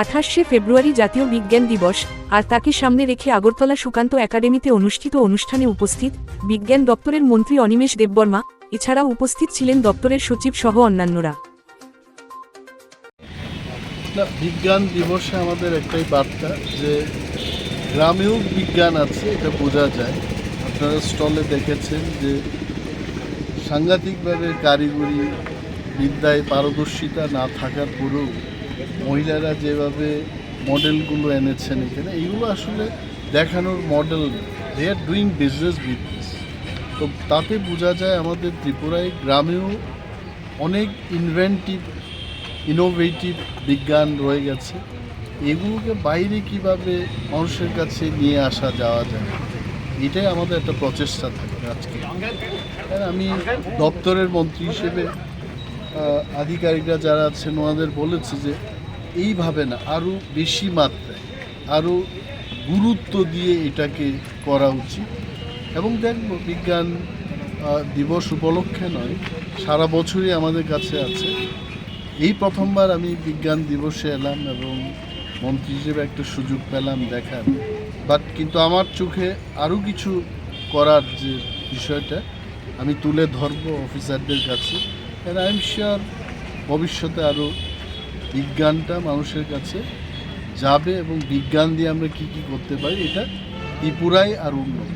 আঠাশে ফেব্রুয়ারি জাতীয় বিজ্ঞান দিবস, আর তাকে সামনে রেখে আগরতলা সুকান্ত একাডেমিতে অনুষ্ঠিত অনুষ্ঠানে উপস্থিত বিজ্ঞান দপ্তরের মন্ত্রী অনিমেষ দেববর্মা, এছাড়াও উপস্থিত ছিলেন দপ্তরের সচিব সহ অন্যান্যরা। বিজ্ঞান দিবসে আমাদের একটাই বার্তা যে গ্রামেও বিজ্ঞান আছে, এটা বোঝা যায়। আপনারা স্টলে দেখেছেন যে সাংঘাতিকভাবে কারিগরি বিদ্যায় পারদর্শিতা না থাকার পরেও মহিলারা যেভাবে মডেলগুলো এনেছেন এখানে এইগুলো আসলে দেখানোর model they are doing business with তো তাতে বোঝা যায় আমাদের ত্রিপুরায় গ্রামেও অনেক ইনভেন্টিভ ইনোভেটিভ বিজ্ঞান রয়ে গেছে। এগুলোকে বাইরে কীভাবে মানুষের কাছে নিয়ে আসা যাওয়া যায়, এটাই আমাদের একটা প্রচেষ্টা থাকে আজকে। আমি দপ্তরের মন্ত্রী হিসেবে আধিকারিকরা যারা আছেন, ওনাদের বলেছে যে এইভাবে না আরও বেশি মাত্রায় আরও গুরুত্ব দিয়ে এটাকে করা উচিত। এবং দেখব বিজ্ঞান দিবস উপলক্ষে নয়, সারা বছরই আমাদের কাছে আছে। এই প্রথমবার আমি বিজ্ঞান দিবসে এলাম এবং মন্ত্রী হিসেবে একটা সুযোগ পেলাম দেখার। বাট কিন্তু আমার চোখে আরও কিছু করার যে বিষয়টা, আমি তুলে ধরবো অফিসারদের কাছে। অ্যান্ড আই এম শিওর ভবিষ্যতে আরও বিজ্ঞানটা মানুষের কাছে যাবে এবং বিজ্ঞান দিয়ে আমরা কি কি করতে পারি, এটা ত্রিপুরাই আর উন্নত।